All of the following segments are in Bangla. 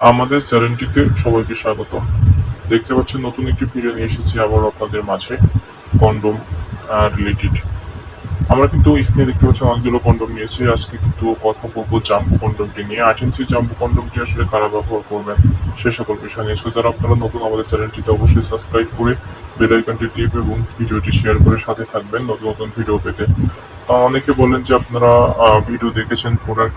আমাদের চ্যানেলটিতে সবাইকে স্বাগত। দেখতে পাচ্ছেন, নতুন একটি ভিডিও নিয়ে এসেছি আবার আপনাদের মাঝে কন্ডোম রিলেটেড আমরা কিন্তু স্ক্রিনে দেখতে পাচ্ছি অনেকগুলো কন্ডোম নিয়েছি। আজকে কিন্তু কথা বলব জাম্পু কন্ডোমটি নিয়ে। আট ইঞ্চি জাম্বু কন্ডোমটি আসলে কারা ব্যবহার করবেন, সে সকল বিষয় নিয়ে। যারা আপনারা নতুন আমাদের চ্যানেলটিতে অবশ্যই সাবস্ক্রাইব করে বেল টিপ এবং ভিডিওটি শেয়ার করে সাথে থাকবেন নতুন নতুন ভিডিও পেতে। অনেকে বলেন যে আপনারা ভিডিও দেখেছেন প্রোডাক্ট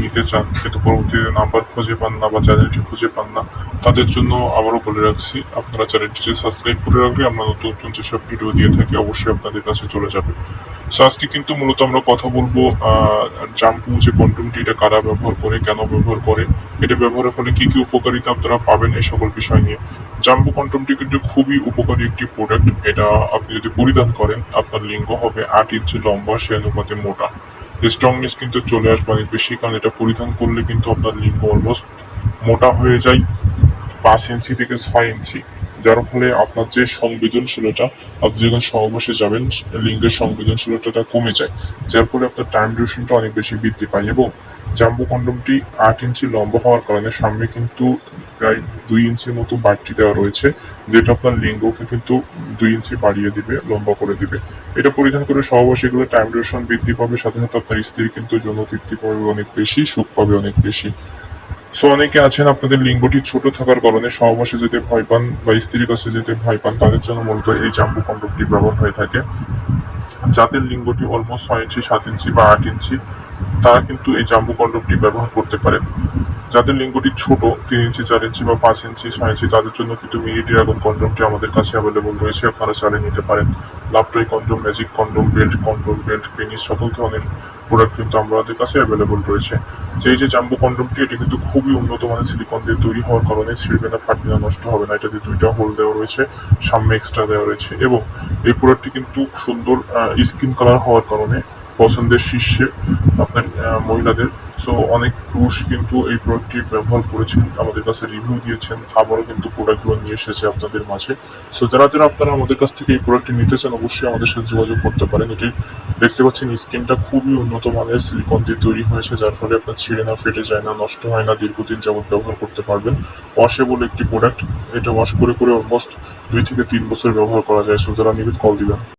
নিতে চান, কিন্তু পরবর্তীতে নাম্বার খুঁজে পান না বা চ্যানেলটি খুঁজে পান না। তাদের জন্য আবারও বলে রাখছি, আপনারা চ্যানেলটিকে সাবস্ক্রাইব করে রাখলে আমরা নতুন নতুন যেসব ভিডিও দিয়ে থাকি অবশ্যই আপনাদের কাছে চলে যাবে। সো আজকে কিন্তু মূলত আমরা কথা বলব জাম্পু যে কন্ডোমটি এটা কারা ব্যবহার করে, কেন ব্যবহার করে, এটা ব্যবহারের ফলে কি কি উপকারিতা আপনারা পাবেন এই সকল বিষয় নিয়ে। জাম্বু কন্ডোমটি কিন্তু খুবই উপকারী একটি প্রোডাক্ট এটা আপনি যদি পরিধান করেন, আপনার লিঙ্গ হবে আট ইঞ্চি লম্বা, সে অনুপাতে মোটা। স্ট্রংনেস কিন্তু চলে আসবে অনেক বেশি, কারণ এটা পরিধান করলে কিন্তু আপনার লিঙ্গ অলমোস্ট মোটা হয়ে যায়, পাঁচ ইঞ্চি থেকে ছয় ইঞ্চি। যার ফলে আপনার যে সংবেদনশীলতা, আপনি যখন সহবাসে যাবেন, লিঙ্গের সংবেদনশীলতাটা কমে যায়। যার ফলে আপনার টাইম ডিউরেশনটা অনেক বেশি বৃদ্ধি পায় এবং জাম্বু কন্ডোমটি আট ইঞ্চি লম্বা হওয়ার কারণে সামনে কিন্তু প্রায় দুই ইঞ্চির মতো বাড়তি দেওয়া রয়েছে, যেটা আপনার লিঙ্গকে কিন্তু দুই ইঞ্চি বাড়িয়ে দিবে, লম্বা করে দিবে। এটা পরিধান করে সহবাসী এগুলো টাইম ডিউরেশন বৃদ্ধি পাবে সাথে আপনার স্ত্রী কিন্তু যৌন তৃপ্তি পাবে অনেক বেশি, সুখ পাবে অনেক বেশি। সো অনেকে আছেন আপনাদের লিঙ্গটি ছোট থাকার কারণে সহবাসে যেতে ভয় পান বা স্ত্রীর কাছে যেতে ভয় পান, তাদের জন্য মূলত এই জাম্বু কন্ডোমটি ব্যবহার হয়ে থাকে। যাদের লিঙ্গটি অলমোস্ট ছয় ইঞ্চি, সাত ইঞ্চি বা আট ইঞ্চি, তারা কিন্তু এই জাম্বু কন্ডোমটি ব্যবহার করতে পারেন যাদের লিঙ্গটি ছোট, তিন ইঞ্চি, চার ইঞ্চি বা পাঁচ ইঞ্চি, ছয় ইঞ্চি তাদের জন্য কিন্তু মিনি ড্রাগন কন্ডোমটি আমাদের কাছে অ্যাভেলেবল রয়েছে, আপনারা চালিয়ে নিতে পারেন। Lovetoy condom, magic condom, belt condom, belt, penis, সকল ধরনের প্রোডাক্ট কিন্তু আমাদের কাছে অ্যাভেলেবল রয়েছে। সেই যে জাম্বু কন্ডোমটি, এটি কিন্তু খুবই উন্নত মানের সিলিকন দিয়ে তৈরি হওয়ার কারণে ছিঁড়বে না, ফাটবে না, নষ্ট হবে না। এটাতে দুইটা হোল দেওয়া রয়েছে, সামনে এক্সট্রা দেওয়া রয়েছে এবং এই প্রোডাক্টটি কিন্তু সুন্দর স্কিন কালার হওয়ার কারণে পছন্দের শীর্ষে আপনার মহিলাদের। সো অনেক পুরুষ কিন্তু এই প্রোডাক্টটি ব্যবহার করেছেন, আমাদের কাছে রিভিউ দিয়েছেন, আবারও কিন্তু প্রোডাক্টগুলো নিয়ে এসেছে আপনাদের মাঝে। সো যারা যারা আপনারা আমাদের কাছ থেকে এই প্রোডাক্টটি নিতে চান অবশ্যই আমাদের সাথে যোগাযোগ করতে পারেন। এটি দেখতে পাচ্ছেন স্কিনটা খুবই উন্নত মানের সিলিকন দিয়ে তৈরি হয়েছে, যার ফলে আপনার ছিঁড়ে না, ফেটে যায় না, নষ্ট হয় না, দীর্ঘদিন যাবত ব্যবহার করতে পারবেন। ওয়াশেবল একটি প্রোডাক্ট এটা ওয়াশ করে করে অলমোস্ট দুই থেকে তিন বছর ব্যবহার করা যায়। সো যারা নিবেন কল দিবেন।